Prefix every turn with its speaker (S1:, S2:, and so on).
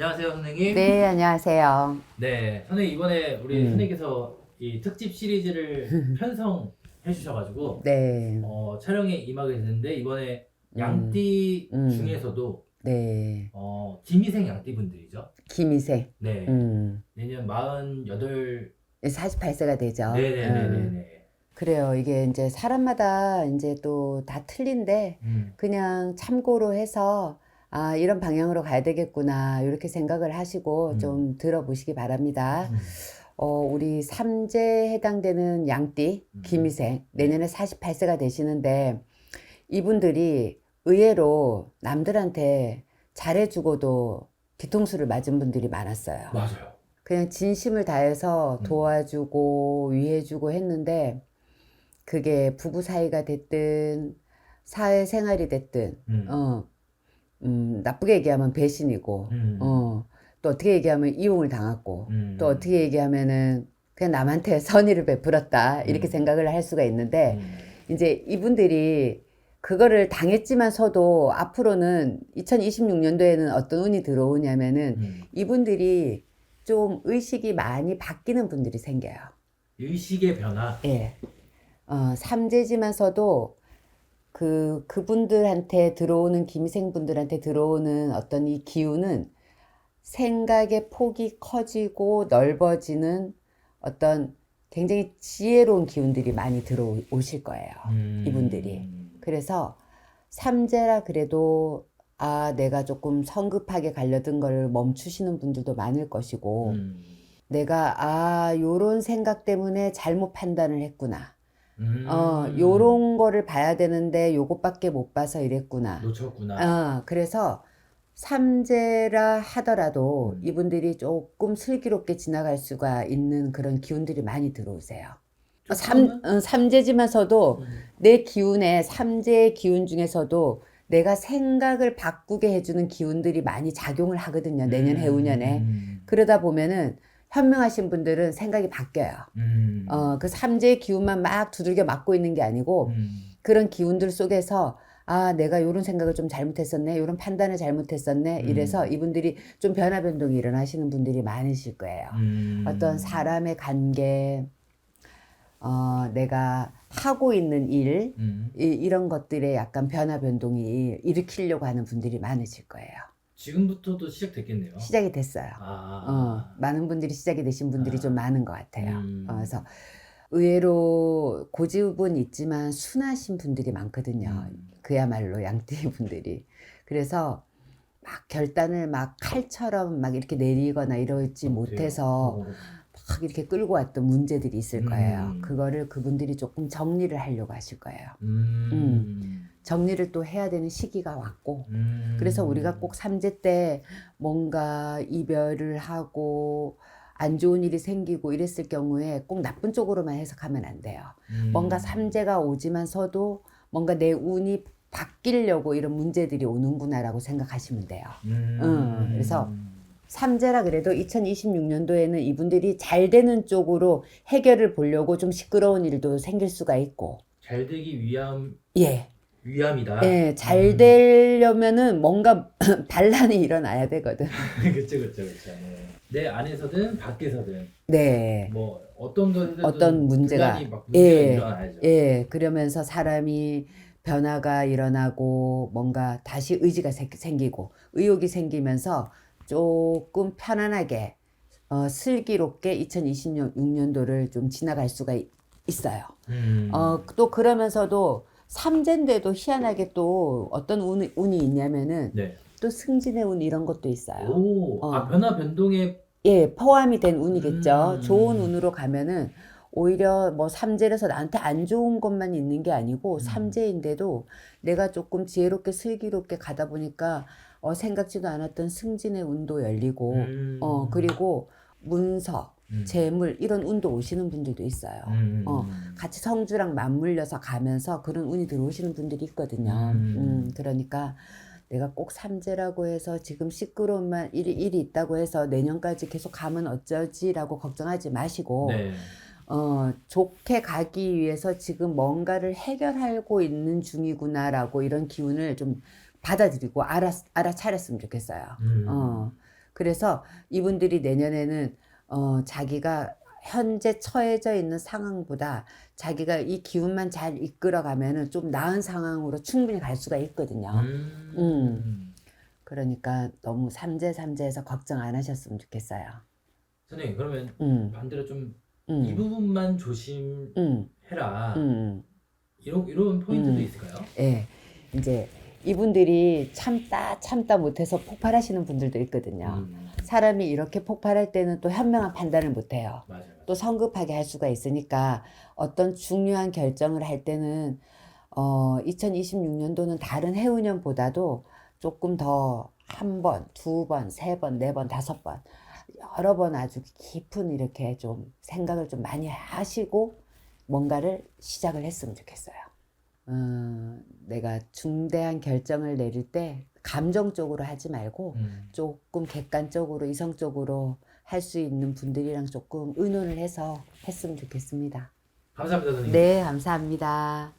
S1: 안녕하세요, 선생님.
S2: 네, 안녕하세요.
S1: 네, 선생님 이번에 우리
S2: 음.
S1: 선생님께서 이 특집 시리즈를 편성해 주셔가지고
S2: 네,
S1: 어, 촬영에 임하게 됐는데 이번에
S2: 음.
S1: 양띠
S2: 음.
S1: 중에서도
S2: 네.
S1: 어, 김희생 양띠 분들이죠.
S2: 김희생.
S1: 네,
S2: 음.
S1: 내년 48.
S2: 48세가 되죠. 음.
S1: 네네네네네.
S2: 그래요. 이게 이제 사람마다 이제 또 다 틀린데
S1: 음.
S2: 그냥 참고로 해서 아, 이런 방향으로 가야 되겠구나. 이렇게 생각을 하시고
S1: 음.
S2: 좀 들어보시기 바랍니다.
S1: 음.
S2: 어, 우리 삼재에 해당되는 양띠,
S1: 음.
S2: 김희생, 내년에 48세가 되시는데, 이분들이 의외로 남들한테 잘해주고도 뒤통수를 맞은 분들이 많았어요.
S1: 맞아요.
S2: 그냥 진심을 다해서
S1: 음.
S2: 도와주고 위해주고 했는데, 그게 부부 사이가 됐든, 사회생활이 됐든,
S1: 음.
S2: 어, 음, 나쁘게 얘기하면 배신이고,
S1: 음.
S2: 어, 또 어떻게 얘기하면 이용을 당했고,
S1: 음.
S2: 또 어떻게 얘기하면은 그냥 남한테 선의를 베풀었다 이렇게
S1: 음.
S2: 생각을 할 수가 있는데
S1: 음.
S2: 이제 이분들이 그거를 당했지만서도 앞으로는 2026년도에는 어떤 운이 들어오냐면은
S1: 음.
S2: 이분들이 좀 의식이 많이 바뀌는 분들이 생겨요.
S1: 의식의 변화.
S2: 예. 어, 삼재지만서도 그, 그분들한테 들어오는, 김희생 분들한테 들어오는 어떤 이 기운은 생각의 폭이 커지고 넓어지는 어떤 굉장히 지혜로운 기운들이 많이 들어오실 거예요.
S1: 음.
S2: 이분들이. 그래서 삼재라 그래도 아, 내가 조금 성급하게 가려던 걸 멈추시는 분들도 많을 것이고,
S1: 음.
S2: 내가 아, 요런 생각 때문에 잘못 판단을 했구나.
S1: 음.
S2: 어, 요런 거를 봐야 되는데 요것밖에 못 봐서 이랬구나.
S1: 놓쳤구나.
S2: 어, 그래서 삼재라 하더라도
S1: 음.
S2: 이분들이 조금 슬기롭게 지나갈 수가 있는 그런 기운들이 많이 들어오세요. 어, 삼, 어, 삼재지만서도
S1: 음.
S2: 내 기운에 삼재의 기운 중에서도 내가 생각을 바꾸게 해주는 기운들이 많이 작용을 하거든요. 내년
S1: 음.
S2: 해우년에.
S1: 음.
S2: 그러다 보면은 현명하신 분들은 생각이 바뀌어요.
S1: 음.
S2: 어, 그 삼재의 기운만 막 두들겨 맞고 있는 게 아니고
S1: 음.
S2: 그런 기운들 속에서 아, 내가 요런 생각을 좀 잘못했었네. 요런 판단을 잘못했었네.
S1: 음.
S2: 이래서 이분들이 좀 변화 변동이 일어나시는 분들이 많으실 거예요.
S1: 음.
S2: 어떤 사람의 관계, 어, 내가 하고 있는 일,
S1: 음.
S2: 이, 이런 것들에 약간 변화 변동이 일으키려고 하는 분들이 많으실 거예요.
S1: 지금부터도 시작됐겠네요.
S2: 시작이 됐어요.
S1: 아.
S2: 어, 많은 분들이 시작이 되신 분들이
S1: 아.
S2: 좀 많은 것 같아요.
S1: 음.
S2: 어, 그래서 의외로 고집은 있지만 순하신 분들이 많거든요.
S1: 음.
S2: 그야말로 양띠 분들이. 그래서 막 결단을 막 칼처럼 막 이렇게 내리거나 이러지 못해서
S1: 어.
S2: 막 이렇게 끌고 왔던 문제들이 있을 거예요.
S1: 음.
S2: 그거를 그분들이 조금 정리를 하려고 하실 거예요.
S1: 음.
S2: 정리를 또 해야 되는 시기가 왔고,
S1: 음.
S2: 그래서 우리가 꼭 삼재 때 뭔가 이별을 하고 안 좋은 일이 생기고 이랬을 경우에 꼭 나쁜 쪽으로만 해석하면 안 돼요.
S1: 음.
S2: 뭔가 삼재가 오지만서도 뭔가 내 운이 바뀌려고 이런 문제들이 오는구나라고 생각하시면 돼요.
S1: 음.
S2: 음, 그래서 삼재라 그래도 2026년도에는 이분들이 잘 되는 쪽으로 해결을 보려고 좀 시끄러운 일도 생길 수가 있고,
S1: 잘 되기 위함
S2: 예,
S1: 위함이다.
S2: 예, 잘
S1: 음.
S2: 되려면은 뭔가 반란이 일어나야 되거든.
S1: 그렇죠, 그렇죠, 그렇죠. 내 안에서든 밖에서든
S2: 네.
S1: 뭐 어떤 것이든
S2: 어떤 문제가,
S1: 문제가
S2: 예,
S1: 일어나야죠.
S2: 예, 그러면서 사람이 변화가 일어나고 뭔가 다시 의지가 생- 생기고 의욕이 생기면서 조금 편안하게 어, 슬기롭게 2026년도를 좀 지나갈 수가 있- 있어요.
S1: 음.
S2: 어, 또 그러면서도 삼재인데도 희한하게 또 어떤 운이, 운이 있냐면은
S1: 네.
S2: 또 승진의 운 이런 것도 있어요.
S1: 오,
S2: 어.
S1: 아 변화 변동의
S2: 예, 포함이 된 운이겠죠.
S1: 음.
S2: 좋은 운으로 가면은 오히려 뭐 삼재라서 나한테 안 좋은 것만 있는 게 아니고
S1: 음.
S2: 삼재인데도 내가 조금 지혜롭게 슬기롭게 가다 보니까 어, 생각지도 않았던 승진의 운도 열리고
S1: 음.
S2: 어 그리고 문서,
S1: 음.
S2: 재물 이런 운도 오시는 분들도 있어요.
S1: 음.
S2: 어, 같이 성주랑 맞물려서 가면서 그런 운이 들어오시는 분들이 있거든요.
S1: 음.
S2: 음, 그러니까 내가 꼭 삼재라고 해서 지금 시끄러운만 일이, 일이 있다고 해서 내년까지 계속 가면 어쩌지라고 걱정하지 마시고
S1: 네.
S2: 어, 좋게 가기 위해서 지금 뭔가를 해결하고 있는 중이구나라고 이런 기운을 좀 받아들이고 알아, 알아차렸으면 좋겠어요.
S1: 음.
S2: 어, 그래서 이분들이 내년에는 어, 자기가 현재 처해져 있는 상황보다 자기가 이 기운만 잘 이끌어가면은 좀 나은 상황으로 충분히 갈 수가 있거든요.
S1: 음.
S2: 음. 그러니까 너무 삼재 삼재해서 걱정 안 하셨으면 좋겠어요.
S1: 선생님 그러면
S2: 음,
S1: 반대로 좀이
S2: 음,
S1: 부분만 조심해라
S2: 음, 음.
S1: 이런 이런 포인트도
S2: 음.
S1: 있을까요?
S2: 예, 이제 이분들이 참다 참다 못해서 폭발하시는 분들도 있거든요.
S1: 음.
S2: 사람이 이렇게 폭발할 때는 또 현명한 판단을
S1: 못해요. 맞아요.
S2: 또 성급하게 할 수가 있으니까 어떤 중요한 결정을 할 때는 어, 2026년도는 다른 해운년보다도 조금 더 한 번, 두 번, 세 번, 네 번, 다섯 번 여러 번 아주 깊은 이렇게 좀 생각을 좀 많이 하시고 뭔가를 시작을 했으면 좋겠어요. 음, 내가 중대한 결정을 내릴 때 감정적으로 하지 말고
S1: 음.
S2: 조금 객관적으로 이성적으로 할 수 있는 분들이랑 조금 의논을 해서 했으면 좋겠습니다.
S1: 감사합니다 선생님.
S2: 네, 감사합니다.